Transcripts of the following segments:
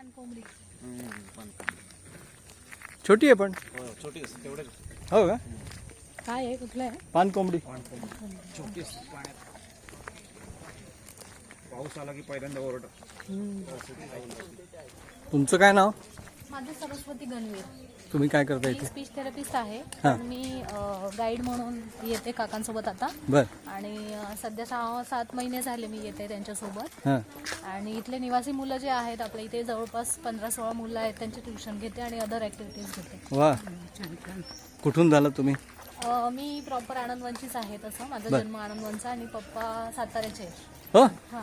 पानकोंबडी. छोटी आहे पण. छोटी असते तेवढे हो का? काय आहे कुठलं आहे? पान कोंबडी छोटी असते पाण्यात. पाऊस आला की पहिल्यांदा ओरड. तुमचं काय नाव? माझं सरस्वती गणवीर. तुम्ही काय करता मी इथे स्पीच थेरपिस्ट आहे. हा. पण मी गाईड म्हणून येते काकांसोबत आता. बर. आणि अ, सध्या सहा सात महिने झाले मी येते त्यांच्यासोबत. हां. आणि इथले निवासी मुलं जे आहेत आपल्या इथे जवळपास पंधरा सोळा मुलं आहेत त्यांची ट्युशन घेते आणि अदर ॲक्टिव्हिटीज घेते. वा. कुठून झाला तुम्ही? अ, मी प्रॉपर आनंदवनचीच आहे तसं. माझा बर. जन्म आनंदवनचा आणि पप्पा साताऱ्याचे. हो? हां.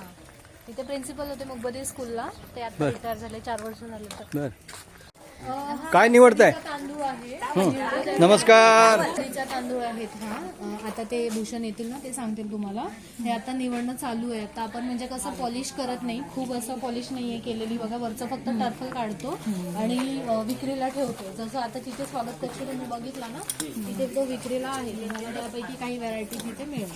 तिथे प्रिन्सिपल होते मुगबदी स्कूलला ते आता बर. रिटायर झाले चार वर्ष झाले तर. बर. काय निवडताय? तांदूळ आहे. नमस्कार. तांदूळ आहेत हा. अ, आता ते भूषण येतील ना ते सांगतील तुम्हाला. हे आता निवडणं चालू आहे. आता आपण म्हणजे कसं पॉलिश करत नाही. खूप असं पॉलिश नाहीये केलेली. बघा वरचं फक्त टर्फल काढतो आणि अ, विक्रीला ठेवतो. जसं आता तिथे स्वागत कक्ष तुम्ही बघितला ना तिथे तो विक्रीला आहे. तुम्हाला त्यापैकी काही व्हरायटी तिथे मिळेल.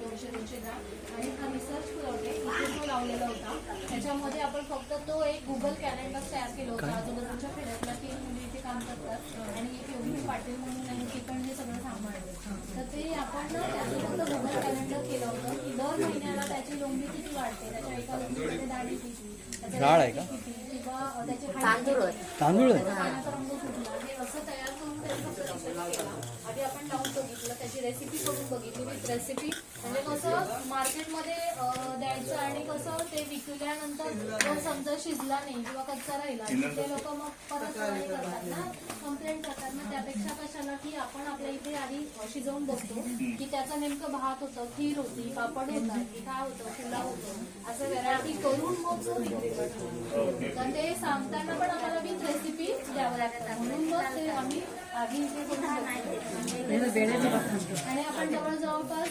दोनशे दोनशे ग्राम आणि हा रिसर्च प्लॉट आहे इथे जो लावलेला होता. त्याच्यामध्ये आपण फक्त तो एक गुगल कॅलेंडर तयार केलं होतं. आजूबाजूच्या खेड्यातल्या तीन मुली इथे काम करतात. आणि एक योगिनी पाटील म्हणून आहे. ती पण हे सगळं सांभाळते तर ते आपण ना त्याचं फक्त गुगल कॅलेंडर केलं होतं. की दर महिन्याला त्याची लोंबी किती वाढते? त्याच्या एका लोंबीमध्ये दाणे किती? त्याच्या डाळ आहे का? किती? किंवा त्याचे तांदूळ तांदूळ आधी आपण लावून बघितलं त्याची रेसिपी करून बघितली विथ रेसिपी म्हणजे कसं मार्केटमध्ये द्यायचं आणि कसं ते विकल्यानंतर जर समजा शिजला नाही किंवा कच्चा राहिला तर ते लोक मग परत करतात ना. कंप्लेंट करतात. ना त्यापेक्षा कशाला की आपण आपल्या इथे आधी शिजवून बघतो की त्याचं नेमकं भात होतं खीर होती पापड होता की काय होतं फुला होतं असं व्हरायटी करून मग तर ते सांगताना पण आम्हाला विथ रेसिपी द्यावं लागतं. म्हणून मग ते आम्ही आणि आपण जवळ जवळपास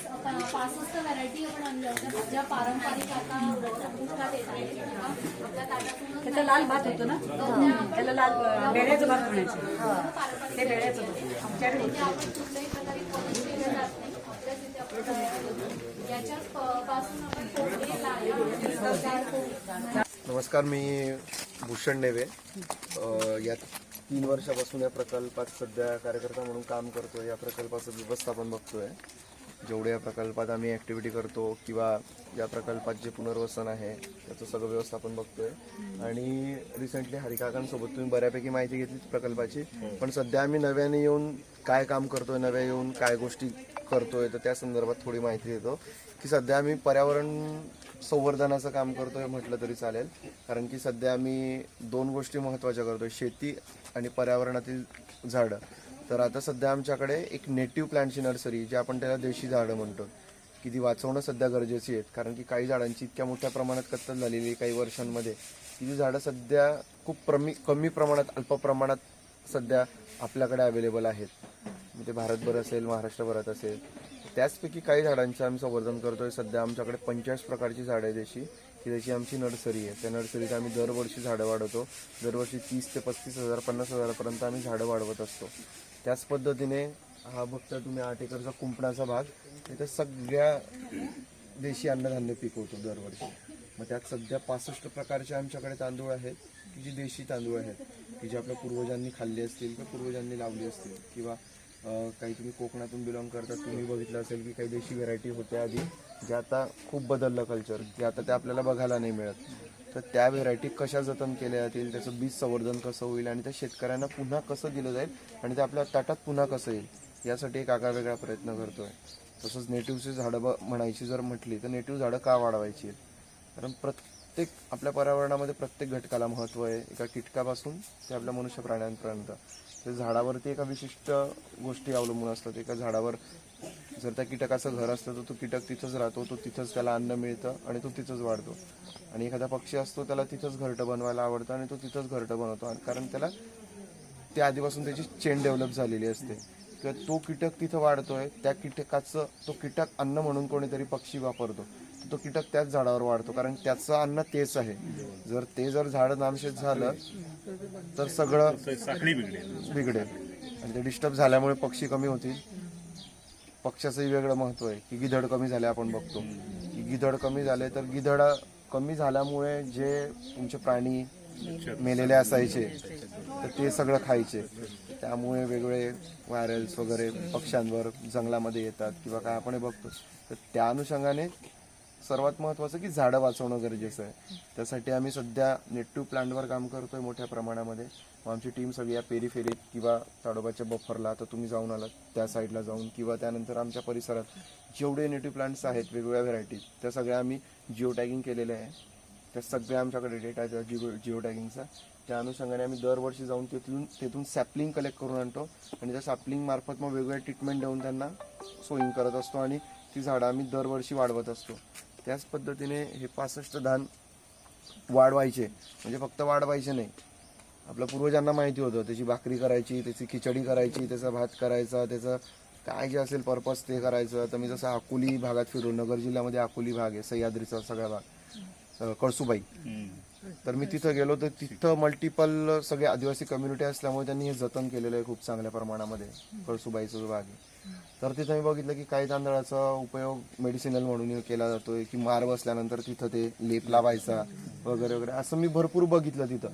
पासष्ट व्हरायटी आपण आणल्या होत्या. ज्या पारंपरिक आता येत आपल्या लाल भात होतो ना? त्याला लाल बेड्याचं भात म्हणायचं. ते बेड्याचं भात. आमच्याकडे म्हणजे आपण कुठल्याही प्रकारे polish केलं जात नाही. आपल्याच इथे आपण तयार करतो. याच्याच प- पासून आपण कोंबडी लाया जाड कोंबडी नमस्कार मी भूषण नेवे. अ, या तीन वर्षापासून या प्रकल्पात सध्या कार्यकर्ता म्हणून काम करतो या प्रकल्पाचं व्यवस्थापन बघतोय. जेवढे या प्रकल्पात आम्ही ॲक्टिव्हिटी करतो किंवा या प्रकल्पात जे पुनर्वसन आहे त्याचं सगळं व्यवस्थापन बघतोय. आणि रिसेंटली हरिकाकांसोबत तुम्ही बऱ्यापैकी माहिती घेतली प्रकल्पाची. पण सध्या आम्ही नव्याने येऊन काय काम करतोय नव्या येऊन काय गोष्टी करतोय तर त्या संदर्भात थोडी माहिती देतो की सध्या आम्ही पर्यावरण संवर्धनाचं काम करतोय म्हटलं तरी चालेल. कारण की सध्या आम्ही दोन गोष्टी महत्त्वाच्या करतोय. शेती आणि पर्यावरणातील झाडं. तर आता सध्या आमच्याकडे एक नेटिव्ह प्लांटची नर्सरी जे आपण त्याला देशी झाडं म्हणतो. की ती वाचवणं सध्या गरजेची आहेत. कारण की काही झाडांची इतक्या मोठ्या प्रमाणात कत्तल झालेली आहे काही वर्षांमध्ये. की ती झाडं सध्या खूप प्रमी कमी प्रमाणात अल्प प्रमाणात सध्या आपल्याकडे अवेलेबल आहेत. म्हणजे ते भारतभर असेल महाराष्ट्रभरात असेल. त्याचपैकी काही झाडांचं आम्ही संवर्धन करतोय. सध्या आमच्याकडे पंचेचाळीस प्रकारची झाडं आहे देशी. की त्याची आमची नर्सरी आहे. त्या नर्सरीत आम्ही दरवर्षी झाडं वाढवतो. दरवर्षी तीस ते पस्तीस हजार पन्नास हजारापर्यंत आम्ही झाडं वाढवत असतो. त्याच पद्धतीने हा बघता तुम्ही आठ एकरचा कुंपणाचा भाग तिथे सगळ्या देशी अन्नधान्य पिकवतो दरवर्षी. मग त्यात सध्या पासष्ट प्रकारचे आमच्याकडे तांदूळ आहेत की जी देशी तांदूळ आहेत की जे आपल्या पूर्वजांनी खाल्ले असतील किंवा पूर्वजांनी लावली असतील किंवा काही तुम्ही कोकणातून बिलॉंग करतात तुम्ही बघितलं असेल की काही देशी व्हेरायटी होत्या आधी. जे आता खूप बदललं कल्चर की आता ते आपल्याला बघायला नाही मिळत. तर त्या व्हेरायटी कशा जतन केल्या जातील त्याचं बीज संवर्धन कसं होईल आणि त्या शेतकऱ्यांना पुन्हा कसं दिलं जाईल आणि ते आपल्या ताटात पुन्हा कसं येईल यासाठी एक आगळा वेगळा प्रयत्न करतोय. तसंच नेटिव्हची झाडं ब म्हणायची जर म्हटली तर नेटिव्ह झाडं का वाढवायची आहेत? कारण प्रत्येक आपल्या पर्यावरणामध्ये प्रत्येक घटकाला महत्त्व आहे. एका कीटकापासून ते आपल्या मनुष्य प्राण्यांपर्यंत. ते झाडावरती एका विशिष्ट गोष्टी अवलंबून असतात. एका झाडावर जर त्या कीटकाचं घर असतं तर तो कीटक तिथंच राहतो तो तिथंच त्याला अन्न मिळतं आणि तो तिथंच वाढतो. आणि एखादा पक्षी असतो त्याला तिथंच घरटं बनवायला आवडतं आणि तो तिथंच घरटं बनवतो. कारण त्याला ते आधीपासून त्याची चेन डेव्हलप झालेली असते. किंवा तो कीटक तिथं वाढतोय त्या कीटकाचं तो कीटक अन्न म्हणून कोणीतरी पक्षी वापरतो. तो कीटक त्याच झाडावर वाढतो कारण त्याचं अन्न तेच आहे. जर ते जर झाड नामशेष झालं तर सगळं बिघडेल. आणि ते डिस्टर्ब झाल्यामुळे पक्षी कमी होतील. पक्षाचंही वेगळं महत्त्व आहे की गिधड कमी झाले आपण बघतो. की गिधड कमी झाले तर गिधड कमी झाल्यामुळे जे तुमचे प्राणी मेलेले असायचे तर ते सगळं खायचे. त्यामुळे वेगवेगळे व्हायरल्स वगैरे पक्ष्यांवर जंगलामध्ये येतात किंवा काय आपण हे बघतो. तर त्या अनुषंगाने सर्वात महत्त्वाचं की झाडं वाचवणं गरजेचं आहे. त्यासाठी आम्ही सध्या नेटिव्ह प्लांटवर काम करतोय मोठ्या प्रमाणामध्ये. मग आमची टीम सगळी या पेरीफेरीत किंवा ताडोबाच्या बफरला तर तुम्ही जाऊन आलात त्या साईडला जाऊन किंवा त्यानंतर आमच्या परिसरात जेवढे नेटिव्ह प्लांट्स आहेत वेगवेगळ्या व्हरायटी त्या सगळ्या आम्ही जिओ टॅगिंग केलेल्या आहे. त्या सगळ्या आमच्याकडे डेटा आहे जिओ जिओ टॅगिंगचा त्या अनुषंगाने आम्ही दरवर्षी जाऊन तिथून तिथून सॅपलिंग कलेक्ट करून आणतो. आणि त्या सॅपलिंग मार्फत मग वेगवेगळ्या ट्रीटमेंट देऊन त्यांना सोईंग करत असतो आणि ती झाडं आम्ही दरवर्षी वाढवत असतो. त्याच पद्धतीने हे पासष्ट धान वाढवायचे. म्हणजे फक्त वाढवायचे नाही. आपल्या पूर्वजांना माहिती होतं त्याची भाकरी करायची त्याची खिचडी करायची त्याचा भात करायचा त्याचं काय जे असेल पर्पज ते करायचं. तर मी जसं अकोली भागात फिरू नगर जिल्ह्यामध्ये अकोली भाग आहे सह्याद्रीचा सगळा भाग कळसुबाई. तर मी तिथं गेलो तर तिथं मल्टिपल सगळे आदिवासी कम्युनिटी असल्यामुळे त्यांनी हे जतन केलेलं आहे खूप चांगल्या प्रमाणामध्ये कळसुबाईचं जो भाग आहे. तर तिथं मी बघितलं की काही तांदळाचा उपयोग मेडिसिनल म्हणून केला जातोय की मार बसल्यानंतर तिथं ते लेप लावायचा वगैरे वगैरे असं मी भरपूर बघितलं तिथं.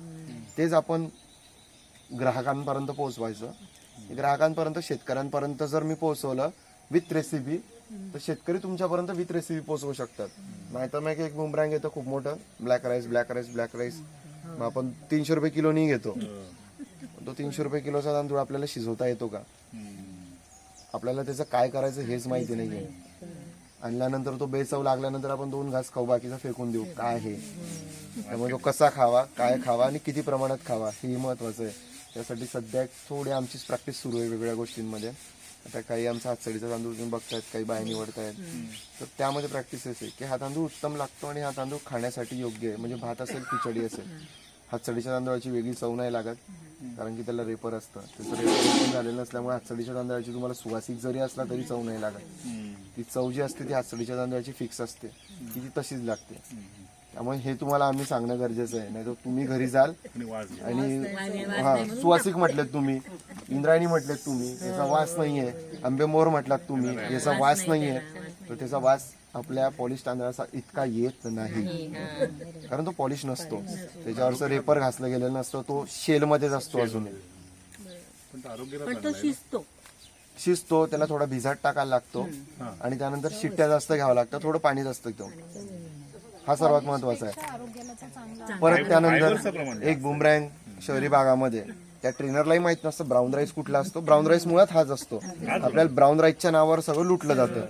तेच आपण ग्राहकांपर्यंत पोहोचवायचं. ग्राहकांपर्यंत शेतकऱ्यांपर्यंत जर मी पोहोचवलं विथ रेसिपी तर शेतकरी तुमच्यापर्यंत विथ रेसिपी पोहोचवू शकतात. नाहीतर मग एक बुमरँग येतं खूप मोठं. Black rice black rice black rice मग आपण तीनशे रुपये किलोनी घेतो. तो तीनशे रुपये किलोचा तांदूळ आपल्याला शिजवता येतो का? आपल्याला त्याचं काय करायचं हेच माहिती नाहीये. आणल्यानंतर तो बेचव लागल्यानंतर आपण दोन घास खाऊ बाकीचा फेकून देऊ. काय हे त्यामुळे तो कसा खावा काय खावा आणि किती प्रमाणात खावा हे महत्वाचं आहे. त्यासाठी सध्या थोडी आमचीच प्रॅक्टिस सुरू आहे वेगवेगळ्या गोष्टींमध्ये. आता काही आमचा हातसडीचा तांदूळ तुम्ही बघतायत काही बाया निवडतायत. तर त्यामध्ये प्रॅक्टिस आहे की हा तांदूळ उत्तम लागतो आणि हा तांदूळ खाण्यासाठी योग्य आहे. म्हणजे भात असेल खिचडी असेल हातसडीच्या तांदळाची वेगळी चव नाही लागत. कारण की त्याला रेपर असतं. त्याचं रेपर झालेलं नसल्यामुळे हातसडीच्या तांदळाची तुम्हाला सुवासिक जरी असला तरी चव नाही लागत. ती चव जी असते ती हातसडीच्या तांदळाची फिक्स असते. की ती तशीच लागते. त्यामुळे हे तुम्हाला आम्ही सांगणं गरजेचं आहे. नाही तर तुम्ही घरी जाल आणि हा सुवासिक म्हटलेत तुम्ही. इंद्रायणी म्हटलेत तुम्ही याचा वास नाहीये. आंबेमोर म्हटलात तुम्ही याचा वास नाहीये. तर त्याचा वास आपल्या पॉलिश तांदळाचा इतका येत नाही. कारण तो पॉलिश नसतो. त्याच्यावरचं रेपर घासलं गेलेलं नसतं तो शेलमध्येच असतो अजून पण तो शिजतो. शिजतो त्याला थोडा भिजाट टाकायला लागतो आणि त्यानंतर शिट्ट्या जास्त घ्यावं लागतं थोडं पाणी जास्त घेतो हा सर्वात महत्त्वाचा आहे. परत त्यानंतर एक बुमरँग शहरी भागामध्ये. त्या ट्रेनरलाही माहीत नसतं ब्राऊन राईस कुठला असतो. ब्राऊन राईस मुळात हाच असतो. आपल्याला ब्राऊन राईसच्या नावावर सगळं लुटलं जातं.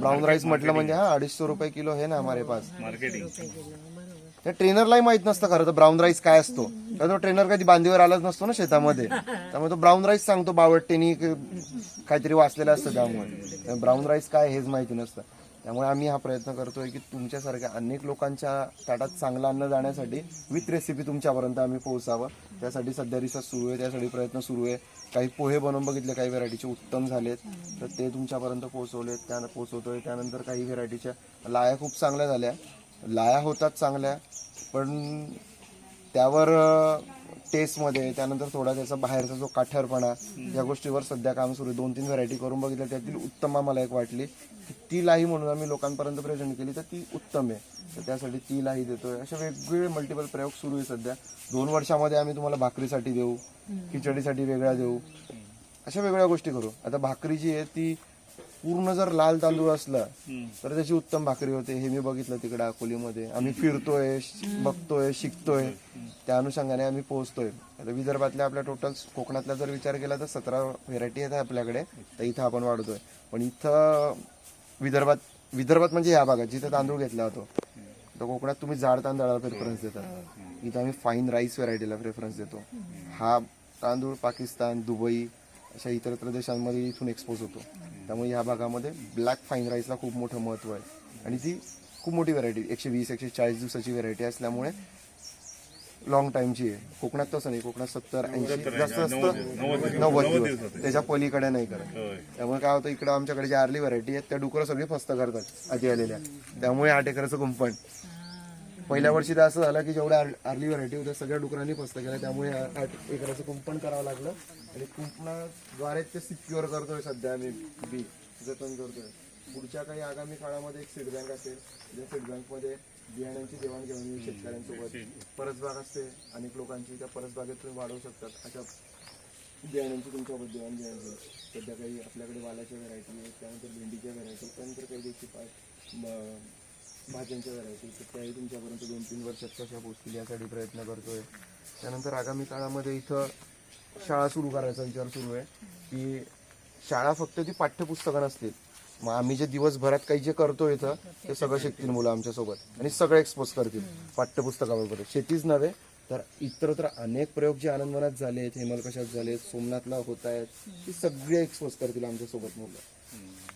ब्राऊन राईस म्हटलं म्हणजे हा अडीचशे रुपये किलो हे ना हमारे पास. त्या ट्रेनरलाही माहीत नसतं खरं तर ब्राऊन राईस काय असतो. तर तो ट्रेनर कधी बांधीवर आलाच नसतो ना शेतामध्ये. त्यामुळे तो ब्राऊन राईस सांगतो बावटतेनी काहीतरी वाचलेलं असतं त्यामुळे. ब्राऊन राईस काय हेच माहिती नसतं. त्यामुळे आम्ही हा प्रयत्न करतोय की तुमच्यासारख्या अनेक लोकांच्या ताटात चांगलं अन्न जाण्यासाठी विथ रेसिपी तुमच्यापर्यंत आम्ही पोहोचावं. त्यासाठी सध्या रिसर्च सुरू आहे त्यासाठी प्रयत्न सुरू आहे. काही पोहे बनवून बघितले काही व्हेरायटीचे उत्तम झालेत. तर ते तुमच्यापर्यंत पोहोचवलेत त्या पोहोचवतोय. त्यानंतर काही व्हेरायटीच्या लाया खूप चांगल्या झाल्या. लाया होतात चांगल्या पण त्यावर टेस्टमध्ये त्यानंतर थोडा त्याचा बाहेरचा जो काठरपणा या गोष्टीवर सध्या काम सुरू आहे. दोन तीन व्हरायटी करून बघितल्या त्यातील उत्तम आम्हाला एक वाटली. ती लाही म्हणून आम्ही लोकांपर्यंत प्रेझेंट केली तर ती उत्तम आहे. तर त्यासाठी ती लाही देतोय. असे वेगवेगळे मल्टिपल प्रयोग सुरू आहे सध्या. दोन वर्षामध्ये आम्ही तुम्हाला भाकरीसाठी देऊ खिचडीसाठी वेगळ्या देऊ. अशा वेगळ्या गोष्टी करू. आता भाकरी जी आहे ती पूर्ण जर लाल तांदूळ असला तर त्याची उत्तम भाकरी होते. हे मी बघितलं तिकडे अकोलीमध्ये. आम्ही फिरतोय बघतोय शिकतोय. त्या अनुषंगाने आम्ही पोहोचतोय. आता विदर्भातल्या आपल्या टोटल कोकणातला जर विचार केला तर सतरा व्हेरायटी आहेत आपल्याकडे तर इथं आपण वाढतोय. पण इथं विदर्भात विदर्भात म्हणजे या भागात जिथं तांदूळ घेतला जातो तर कोकणात तुम्ही जाड तांदळाला प्रेफरन्स देतात इथं आम्ही फाईन राईस व्हेरायटीला प्रेफरन्स देतो. हा तांदूळ पाकिस्तान दुबई अशा इतरत्र देशांमध्ये इथून एक्सपोज होतो. त्यामुळे या भागामध्ये ब्लॅक फाईन राईसला खूप मोठं महत्त्व आहे. आणि ती खूप मोठी व्हरायटी एकशे वीस एकशे चाळीस दिवसाची व्हरायटी असल्यामुळे लॉंग टाईमची आहे. कोकणात तसं नाही. कोकणात सत्तर ऐंशी. जास्त असतं नव्वद दिवस. त्याच्या पलीकडे नाही करत. त्यामुळे काय होतं इकडं आमच्याकडे ज्या आरली व्हरायटी आहेत त्या डुकरं सगळी फस्त करतात आधी आलेल्या. त्यामुळे आठ एकराचं कुंपण. पहिल्या वर्षी तर असं झालं की जेवढ्या आर- आरली व्हरायटी होत्या सगळ्या डुकरांनी फस्त केल्या. त्यामुळे आठ एकराचं कुंपण करावं लागलं. आणि कुंपणाद्वारे ते सिक्युअर करतोय सध्या आम्ही बी जतन करतोय. पुढच्या काही आगामी काळामध्ये एक सीड बँक असेल त्या सीड बँकमध्ये बियाण्यांची देवाणघेवाण शेतकऱ्यांसोबत परसबाग असते अनेक लोकांची त्या परसबागेत तुम्ही वाढवू शकतात. अशा बियाण्यांची तुमच्यासोबत देवाणघेवाण होईल. सध्या काही आपल्याकडे वालाच्या व्हरायटी आहेत त्यानंतर भेंडीच्या व्हरायटी त्यानंतर काही देखील पाय म- भाज्यांच्या व्हरायटी तर त्याही तुमच्यापर्यंत दोन तीन वर्षात कशा पोहोचतील यासाठी प्रयत्न करतोय. त्यानंतर आगामी काळामध्ये इथं शाळा सुरू करायचा विचार सुरू आहे. की शाळा फक्त ती पाठ्यपुस्तकं नसतील मग आम्ही जे दिवसभरात काही जे करतो इथं ते सगळं शिकतील मुलं आमच्यासोबत. आणि सगळं एक्सपोज करतील. पाठ्यपुस्तकाबरोबर. शेतीच नव्हे तर इतरत्र अनेक प्रयोग जे आनंदवनात झाले आहेत हेमलकशात झाले आहेत सोमनाथला होत आहेत ती सगळे एक्सपोज करतील आमच्यासोबत मुलं.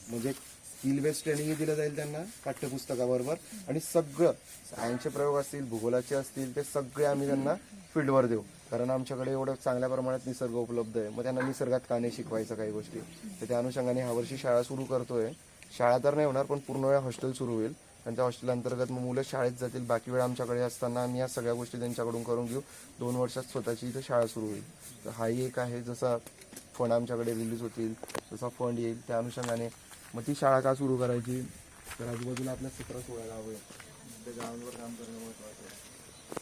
म्हणजे स्किल बेस्ड ट्रेनिंग दिलं जाईल त्यांना पाठ्यपुस्तकाबरोबर. आणि सगळं सायन्सचे प्रयोग असतील भूगोलाचे असतील ते सगळे आम्ही त्यांना फील्डवर देऊ. कारण आमच्याकडे एवढं चांगल्या प्रमाणात निसर्ग उपलब्ध आहे. मग त्यांना निसर्गात का नाही शिकवायचं काही गोष्टी? तर त्या अनुषंगाने ह्या वर्षी शाळा सुरू करतोय. शाळा तर नाही होणार पण पूर्ण वेळ हॉस्टेल सुरू होईल. आणि त्या हॉस्टेल अंतर्गत मग मुलं शाळेत जातील. बाकी वेळ आमच्याकडे असताना आम्ही या सगळ्या गोष्टी त्यांच्याकडून करून घेऊ. दोन वर्षात स्वतःची इथं शाळा सुरू होईल. तर हाही एक आहे जसा फंड आमच्याकडे रिलीज होतील जसा फंड येईल. त्या अनुषंगाने मग ती शाळा का सुरू करायची? तर आजूबाजूला आपल्या सतरा सोळा गावं आहेत त्या गावांवर काम करणं महत्त्वाचं आहे.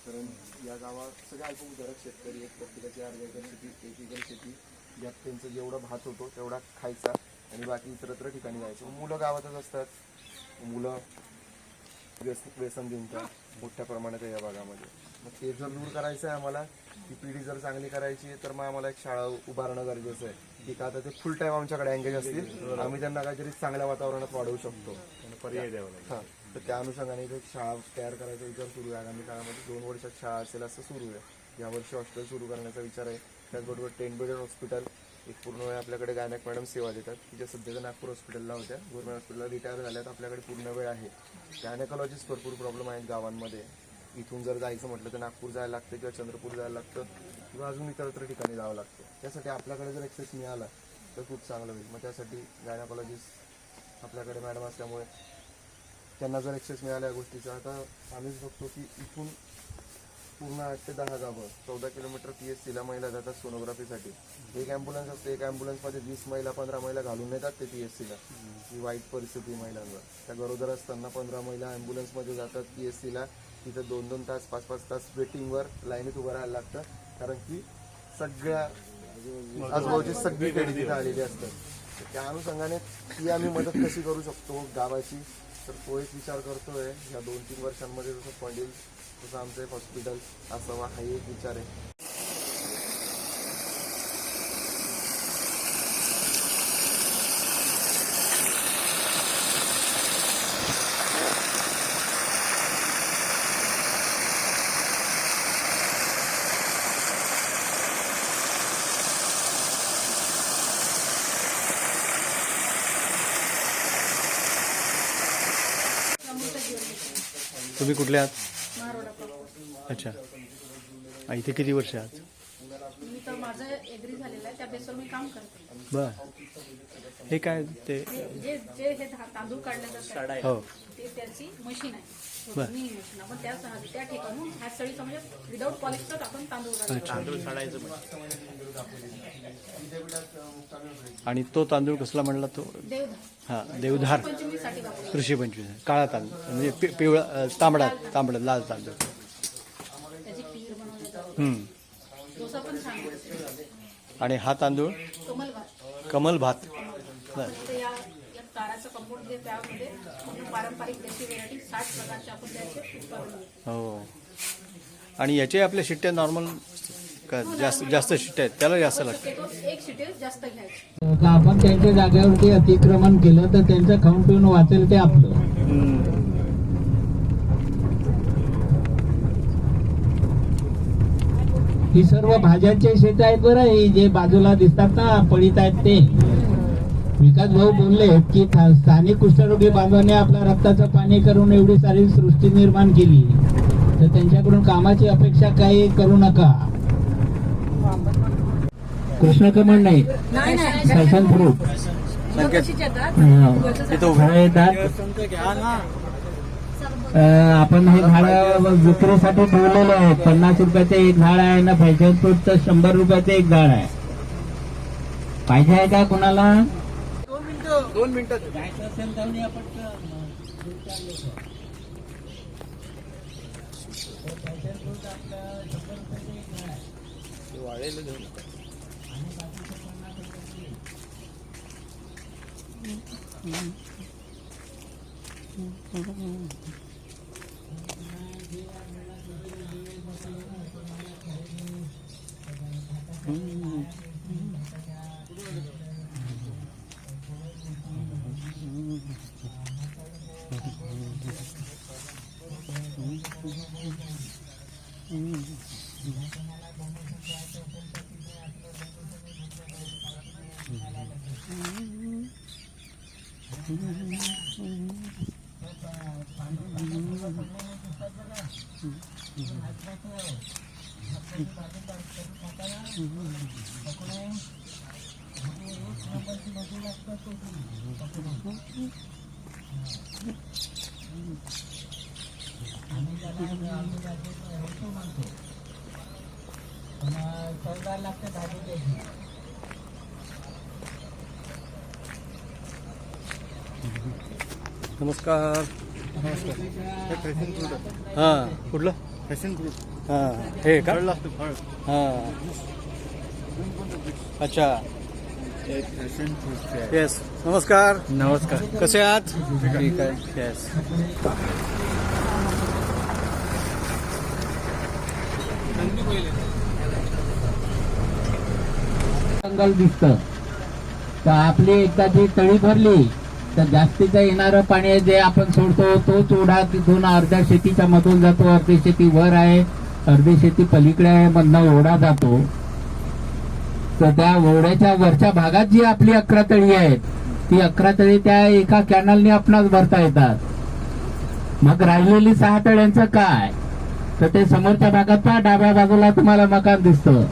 कारण या गावात सगळे अल्पभूधारक शेतकरी आहेत. प्रत्येकाची अर्धा एकर शेती एक एकर शेती यात त्यांचं जेवढा भात होतो तेवढा खायचा आणि बाकी इतरत्र ठिकाणी जायचं. मुलं गावातच असतात. मुलं व्यस व्यसन दिनतात मोठ्या प्रमाणात या भागामध्ये. मग ते जर दूर करायचं आहे आम्हाला ती पिढी जर चांगली करायची आहे तर मग आम्हाला एक शाळा उभारणं गरजेचं आहे. की का आता ते फुल टाईम आमच्याकडे एंगेज असतील. आम्ही त्यांना काहीतरी चांगल्या वातावरणात वाढवू शकतो. पर्याय द्यावा हां. तर त्या अनुषंगाने इथे शाळा तयार करायचा विचार सुरू आहे. आगामी काळामध्ये दोन वर्षात शाळा असेल असं सुरू आहे. यावर्षी हॉस्टेल सुरू करण्याचा विचार आहे. त्याचबरोबर टेन बेडेड हॉस्पिटल एक पूर्ण वेळ आपल्याकडे गायनाक मॅडम सेवा देतात. की ज्या सध्याच्या नागपूर हॉस्पिटलला होत्या. गव्हर्नमेंट हॉस्पिटलला रिटायर झाल्यात. आपल्याकडे पूर्ण वेळ आहे. गायनेकॉलॉजिस्ट भरपूर प्रॉब्लेम आहेत गावांमध्ये. इथून जर जायचं म्हटलं तर नागपूर जायला लागतं किंवा चंद्रपूर जायला लागतं. किंवा अजून इतरत्र ठिकाणी जावं लागतं. त्यासाठी आपल्याकडे जर ॲक्सेस मिळाला तर खूप चांगलं होईल. मग त्यासाठी गायनाकॉलॉजिस्ट आपल्याकडे मॅडम असल्यामुळे त्यांना जर ॲक्सेस मिळाला या गोष्टीचा आता आम्हीच बघतो की इथून पूर्ण आठ ते दहा गावं चौदा किलोमीटर पी एस सीला महिला जातात सोनोग्राफीसाठी एक ॲम्ब्युलन्स असते एक ॲम्ब्युलन्समध्ये वीस महिला पंधरा महिला घालून येतात ते पी एस सीला ही वाईट परिस्थिती महिलांवर. त्या गरोदर असताना पंधरा महिला ॲम्ब्युलन्समध्ये जातात पी एस सीला तिथं दोन दोन तास पाच पाच तास वेटिंगवर लाईनीत उभं राहायला लागतं. कारण की सगळ्या आजूबाजूची सगळी पिढी तिथे आलेली असतात. तर त्या अनुषंगाने ती आम्ही मदत कशी करू शकतो गावाची? तर तो एक विचार करतोय. या दोन तीन वर्षांमध्ये जसं पडेल तसं आमचं एक हॉस्पिटल असावा हा एक विचार आहे. तुम्ही कुठले आहात? अच्छा. इथे किती वर्ष आहात? मी तर माझं एग्री झालेलं आहे त्या बेसवर मी काम करते. बर. हे काय ते? जे जे हे धा- तांदूळ काढले जातात हो. ते त्याची मशीन आहे. आपण त्या ठिकाणून म्हणजे विदाऊट पॉलिशच आपण तांदूळ काढतो आणि तो तांदूळ कसला म्हणला तो? हा देवधार. कृषी पंचवीस काळा तांदूळ म्हणजे पि- पिवळा तांबडा तांबडा लाल तांदूळ. आणि हा तांदूळ? कमल भात. हो. आणि याचे आपल्या शिट्ट्या नॉर्मल का जास्त जास्त आहेत? त्याला जास्त लागतं. शक्यतो एक शिटे जास्त घ्यायची. का आपण त्यांच्या जागेवरती अतिक्रमण केलं तर त्यांचं खाऊन पिऊन वाचेल ते आपलं. ही सर्व भाज्यांचे शेत आहेत बरं ही जे बाजूला दिसतात ना पडित आहेत ते. विकास भाऊ बोलले की था- स्थानिक कुष्ठरोगी बांधवांनी आपल्या रक्ताचं पाणी करून एवढी सारी सृष्टी निर्माण केली. तर त्यांच्याकडून कामाची अपेक्षा काही करू नका. कृष्ण कमळ नाही. शासन अं, आपण हे झाड विक्रीसाठी ठेवलेलं आहे पन्नास रुपयाचं एक झाड आहे ना फॅशन फ्रूटचं शंभर रुपयाचं एक झाड आहे. पाहिजे आहे का कुणाला? दोन मिनिटं. असेल तर आपण वाळेल घेऊ नमस्कार. हां कुठलं? Passion fruit. हां. हे का? लागतं फळ. हां. अच्छा. फॅशन येस नमस्कार. नमस्कार. कसे आहात? ठीक आहे. येस जंगल दिसतं. तर आपली एकदा जी तळी भरली तर जास्तीचं येणारं पाणी जे आपण सोडतो तोच ओढा तिथून अर्ध्या शेतीच्या मधून जातो अर्धी शेती वर आहे अर्धी शेती पलीकडे आहे मधनं ओढा जातो. तर त्या ओढ्याच्या वरच्या भागात जी आपली अकरा तळी आहेत ती अकरा तळी त्या एका कॅनलने आपणास भरता येतात. मग राहिलेली सहा तळ्यांचं काय? तर ते समोरच्या भागात पहा डाव्या बाजूला तुम्हाला मकान दिसतं.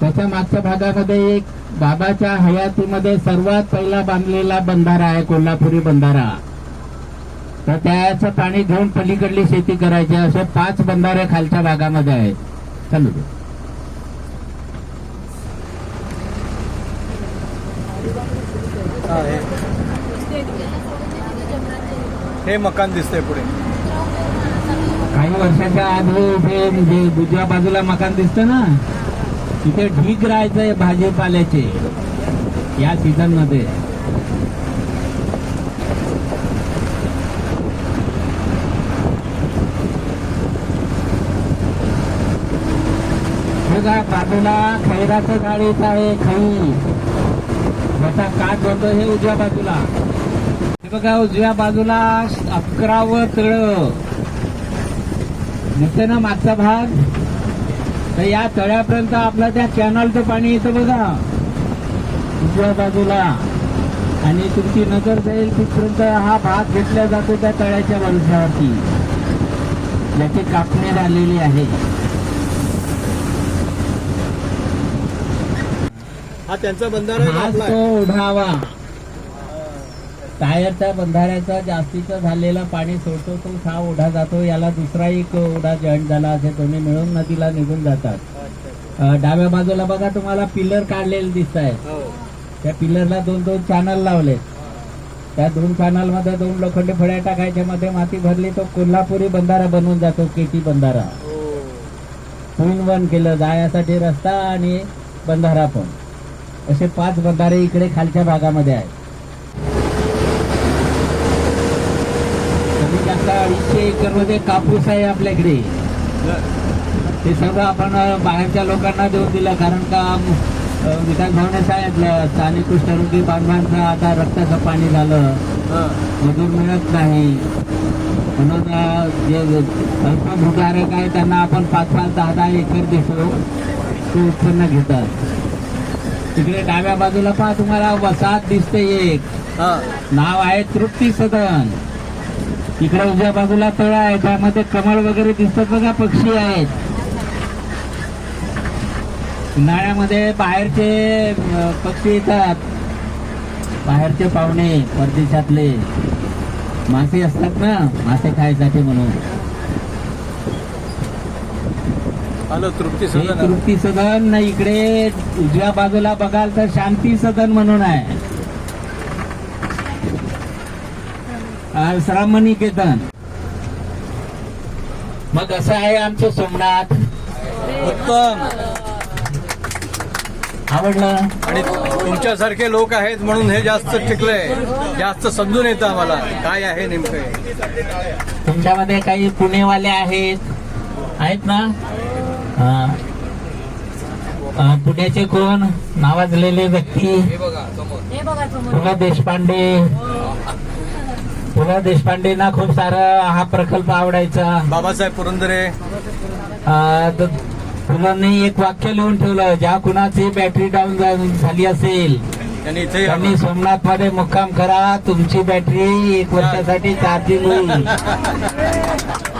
त्याच्या मागच्या भागामध्ये एक बाबाच्या हयातीमध्ये सर्वात पहिला बांधलेला बंधारा आहे कोल्हापुरी बंधारा. तर त्याचं पाणी घेऊन पलीकडली शेती करायची. असे पाच बंधारे खालच्या भागामध्ये आहेत. चालू दे. हां हे हे मकान दिसतंय पुढे. काही वर्षाच्या आधी म्हणजे उजव्या बाजूला मकान दिसतं ना? तिथे ढीक राहायचंय भाजीपाल्याचे. या सीझनमध्ये बाजूला खैराचं झाडीच आहे खई. त्याचा काय होतो हे उजव्या बाजूला. हे बघा उजव्या बाजूला अकरावं तळ. दिसते ना मागचा भाग. तर या तळ्यापर्यंत आपलं त्या कॅनलचं पाणी येतं बघा. उजव्या बाजूला. आणि तुमची नजर जाईल तिथपर्यंत हा भाग घेतला जातो त्या तळ्याच्या वंशावरती ज्याची कापणी झालेली आहे. हा त्यांचा बंधारा आपला तो? ओढावा. टायरच्या बंधाऱ्याचा जास्तीचं झालेलं पाणी सोडतो तो हा ओढा जातो. याला दुसरा एक ओढा जॉईन झाला असे दोन्ही मिळून नदीला निघून जातात. डाव्या बाजूला बघा तुम्हाला पिलर काढलेले दिसत आहेत हो. त्या पिलरला दोन दोन चॅनल लावले त्या दोन चॅनलमध्ये दोन लोखंडी फळ्या टाकायच्या मध्ये माती भरली तो कोल्हापुरी बंधारा बनून जातो केटी बंधारा. हो. टू इन वन केलं जाण्यासाठी रस्ता आणि बंधारा पण. असे पाच बंधारे इकडे खालच्या भागामध्ये आहेत. जास्त अडीचशे एकरमध्ये कापूस आहे आपल्याकडे. ते सगळं आपण बाहेरच्या लोकांना देऊन दिलं कारण का विकास भवने सांगितलं स्थानिक कुष्ठरोगी बांधवांचं आता रक्ताचं पाणी झालं. मजूर मिळत नाही. म्हणून जे अल्पभूधारक आहे त्यांना आपण पाच पाच दहा दहा एकर देतो. ते उत्पन्न घेतात. तिकडे डाव्या बाजूला पहा तुम्हाला वसाहत दिसते एक. नाव आहे तृप्ती सदन. इकडे उजव्या बाजूला तळ आहे त्यामध्ये कमळ वगैरे दिसतात बघा पक्षी आहेत. उन्हाळ्यामध्ये बाहेरचे पक्षी येतात. बाहेरचे पाहुणे परदेशातले. मासे असतात ना मासे खायसाठी म्हणून. तृप्ती सदन. तृप्ती सदन इकडे उजव्या बाजूला बघाल तर शांती सदन म्हणून आहे. श्राम निकेतन मग असं आहे आमचं सोमनाथ. उत्तम. आवडलं? आणि तुमच्यासारखे लोक आहेत म्हणून हे जास्त टिकलंय. जास्त समजून येतं आम्हाला. काय आहे नेमकं. तुमच्यामध्ये काही पुणेवाले आहेत? आहेत ना? हा. पुण्याचे कोण? नावाजलेले व्यक्ती. हे बघा देशपांडे. पु ल देशपांडेंना खूप सारा हा प्रकल्प आवडायचा. बाबासाहेब पुरंदरे. पुलांनी एक वाक्य लिहून ठेवलं ज्या कुणाची बॅटरी डाऊन झाली असेल त्यांनी सोमनाथमध्ये मुक्काम करा तुमची बॅटरी एक वर्षासाठी चार्जिंग होईल.